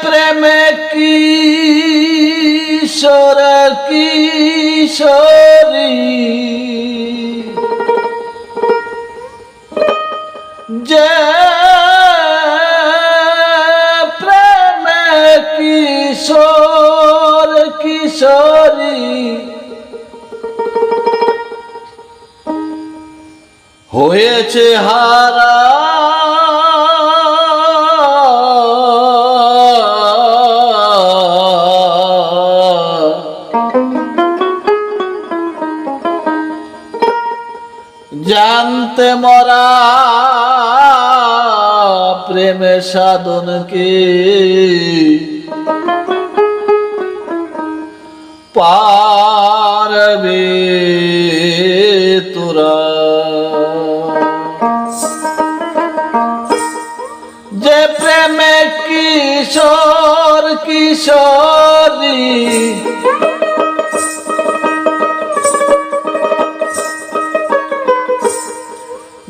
প্রেমে কিশোর কিশোরী হয়েছে হারা। জানতে মরা প্রেমে সাধনকে পারবে কিশোর কিশোরী।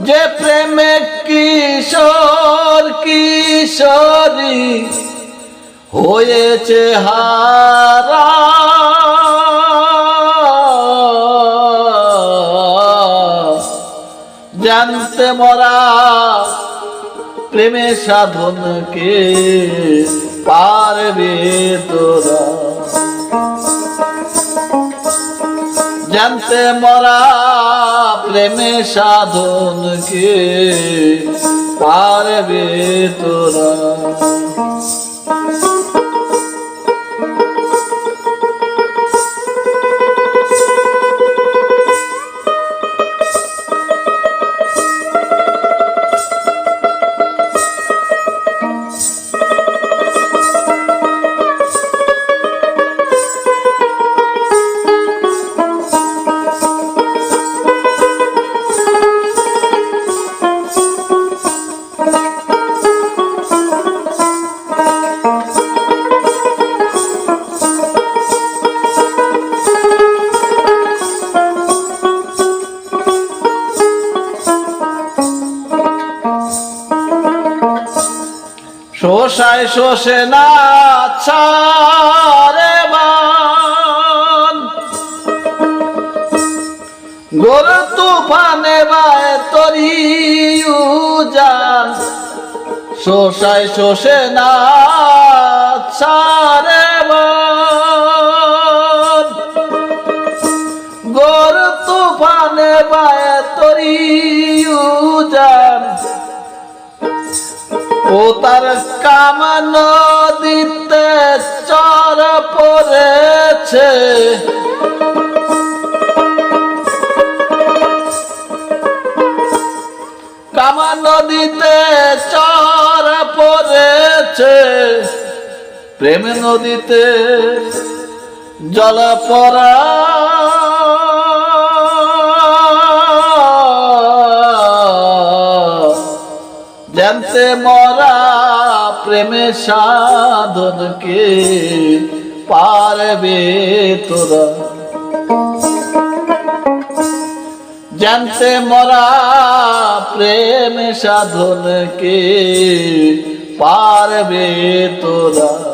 যে প্রেমে কিশোর কিশোরী হয়েছে হারা। জানতে মরা প্রেমে সাধনকে পারবে তোরা। জানতে মরা প্রেমে সাধনকে পারবে তোরা। শোষায় শোষে না ছাড়ে বান। গোর তুফানে বায় তরি যান শোষায় শোষে না ছাড়ে বান। গোর তুফানে বায় তরি যান ও তার কাম নদীতে চর পড়েছে। কামা নদীতে চর পড়েছে। প্রেম নদীতে জল পড়া। জানতে মরা প্রেমে সাধনকে পারবে তোরা। জানতে মরা প্রেম সাধনকে পারবে তোরা।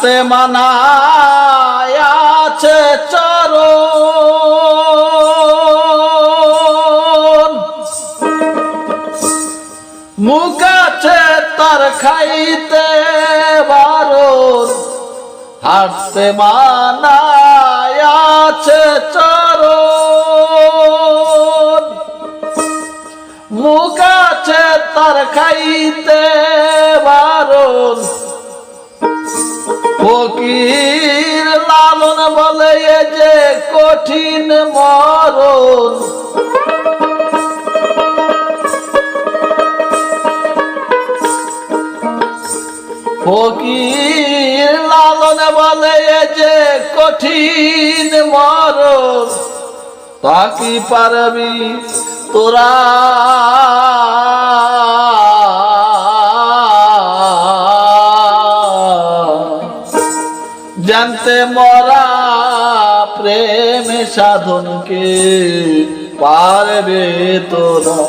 হাতে মানা আছে চর মুখ আছে তার খাইতে বারণ। হাতে মানা আছে চর মুখ আছে তার খাইতে বারণ। ফকির লালন বলে যে কঠিন মরণ। ফকির লালন বলে যে কঠিন মরণ। তা কি পারবি তোরা? জানতে মরা প্রেম সাধনকে পারবে তোরা?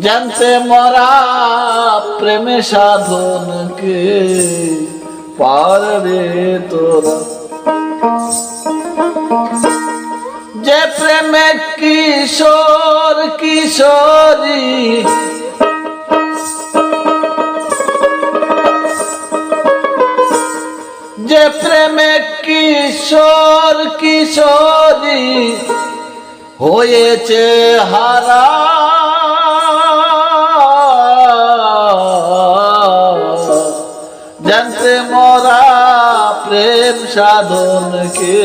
জানতে মরা প্রেম সাধনকে পারবে তোরা? যে প্রেমে কিশোর কিশোরী যে প্রেমে কিশোর কিশোরী হয়েছে হারা। জানতে মরা প্রেম সাধনকে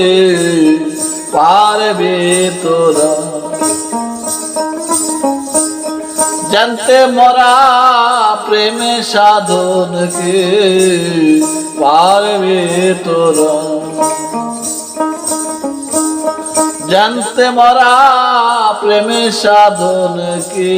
পারবে তোরা? জানতে মরা সাধনকে পারবে তোরা? জানতে মরা প্রেমে সাধনকে